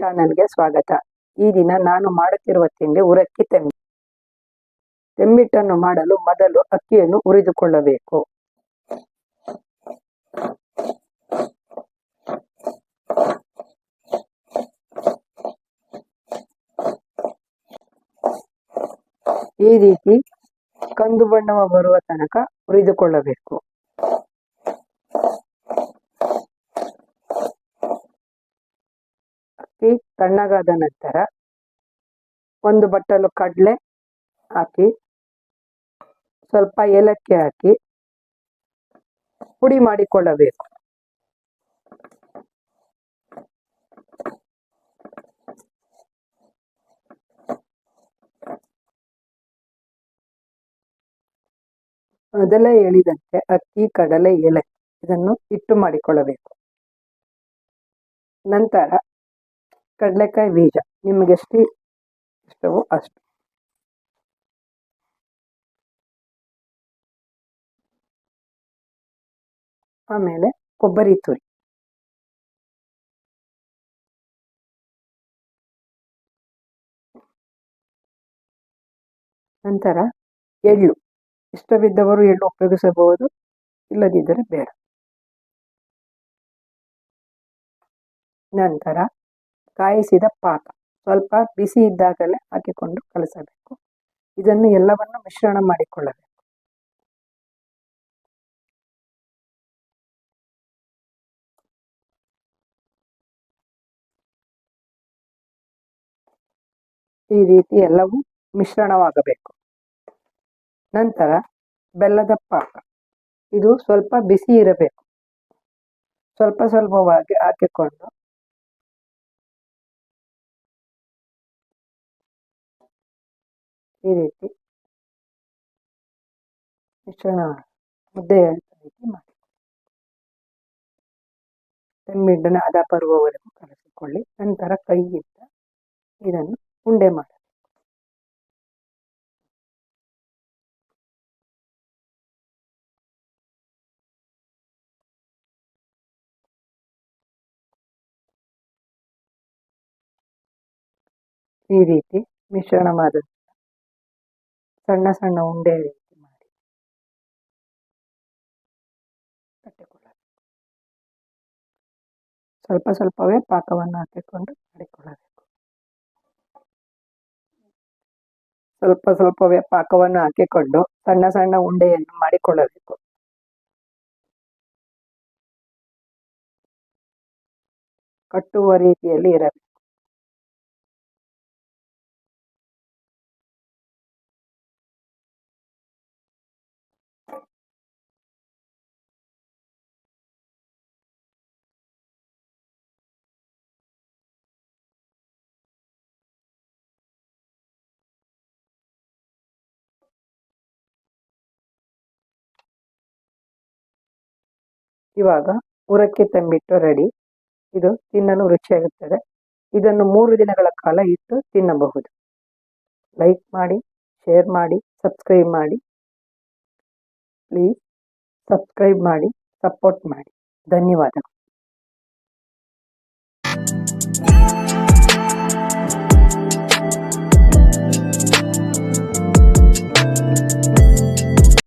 ಚಾನಲ್ಗೆ ಸ್ವಾಗತ. ಈ ದಿನ ನಾನು ಮಾಡುತ್ತಿರುವ ತಿಂಡಿ ಉರಕ್ಕಿ ತೆಮ್ಮಿ ತೆಮ್ಮಿಟ್ಟನ್ನು ಮಾಡಲು ಮೊದಲು ಅಕ್ಕಿಯನ್ನು ಉರಿದುಕೊಳ್ಳಬೇಕು ಈ ರೀತಿ ಕಂದು ಬಣ್ಣವ ಬರುವ ತನಕ ಹುರಿದುಕೊಳ್ಳಬೇಕು ಅಕ್ಕಿ ತಣ್ಣಗಾದ ನಂತರ ಒಂದು ಬಟ್ಟಲು ಕಡಲೆ ಹಾಕಿ, ಸ್ವಲ್ಪ ಏಲಕ್ಕಿ ಹಾಕಿ ಪುಡಿ ಮಾಡಿಕೊಳ್ಳಬೇಕು. ಮೊದಲೇ ಹೇಳಿದಂತೆ ಅಕ್ಕಿ, ಕಡಲೆ, ಏಲಕ್ಕಿ ಇದನ್ನು ಹಿಟ್ಟು ಮಾಡಿಕೊಳ್ಳಬೇಕು. ನಂತರ ಕಡಲೆಕಾಯಿ ಬೀಜ. ನಿಮಗೆ ಎಷ್ಟು ಇಷ್ಟವೋ ಅಷ್ಟು. ಆಮೇಲೆ ಕೊಬ್ಬರಿ ತುರಿ. ನಂತರ ಎಳ್ಳು. ಇಷ್ಟವಿದ್ದವರು ಎಳ್ಳು ಉಪಯೋಗಿಸಬಹುದು, ಇಲ್ಲದಿದ್ದರೆ ಬೇಡ. ನಂತರ ಕಾಯಿಸಿದ ಪಾಕ. ಸ್ವಲ್ಪ ಬಿಸಿ ಇದ್ದಾಗಲೇ ಹಾಕಿಕೊಂಡು ಕಲಸಬೇಕು. ಇದನ್ನು ಎಲ್ಲವನ್ನು ಮಿಶ್ರಣ ಮಾಡಿಕೊಳ್ಳಬೇಕು. ಈ ರೀತಿ ಎಲ್ಲವೂ ಮಿಶ್ರಣವಾಗಬೇಕು. ನಂತರ ಬೆಲ್ಲದ ಪಾಕ. ಇದು ಸ್ವಲ್ಪ ಬಿಸಿ ಇರಬೇಕು. ಸ್ವಲ್ಪ ಸ್ವಲ್ಪವಾಗಿ ಹಾಕಿಕೊಂಡು ಈ ರೀತಿ ಮಿಶ್ರಣ ಮುದ್ದೆ ರೀತಿ ಮಾಡಿ. ತೆಮ್ಮಿಡ್ಡನ ಹದ ಬರುವವರೆಗೂ ಕಲಸಿಕೊಳ್ಳಿ. ನಂತರ ಕೈಯಿಂದ ಇದನ್ನು ಉಂಡೆ ಮಾಡಿ. ಈ ರೀತಿ ಮಿಶ್ರಣ ಮಾಡಿದ ಸಣ್ಣ ಸಣ್ಣ ಉಂಡೆ ರೀತಿ ಮಾಡಿ. ಸ್ವಲ್ಪ ಸ್ವಲ್ಪವೇ ಪಾಕವನ್ನು ಹಾಕಿಕೊಂಡು ಮಾಡಿಕೊಳ್ಳಬೇಕು. ಸ್ವಲ್ಪ ಸ್ವಲ್ಪವೇ ಪಾಕವನ್ನು ಹಾಕಿಕೊಂಡು ಸಣ್ಣ ಸಣ್ಣ ಉಂಡೆಯನ್ನು ಮಾಡಿಕೊಳ್ಳಬೇಕು. ಕಟ್ಟುವ ರೀತಿಯಲ್ಲಿ ಇರಬೇಕು. ಇವಾಗ ಉರಕ್ಕೆ ತಂಬಿಟ್ಟು ರೆಡಿ ಇದು ತಿನ್ನಲು ರುಚಿಯಾಗುತ್ತದೆ. ಇದನ್ನು ಮೂರು ದಿನಗಳ ಕಾಲ ಇಟ್ಟು ತಿನ್ನಬಹುದು. ಲೈಕ್ ಮಾಡಿ ಶೇರ್ ಮಾಡಿ ಸಬ್ಸ್ಕ್ರೈಬ್ ಮಾಡಿ. ಪ್ಲೀಸ್ ಸಬ್ಸ್ಕ್ರೈಬ್ ಮಾಡಿ ಸಪೋರ್ಟ್ ಮಾಡಿ. ಧನ್ಯವಾದಗಳು.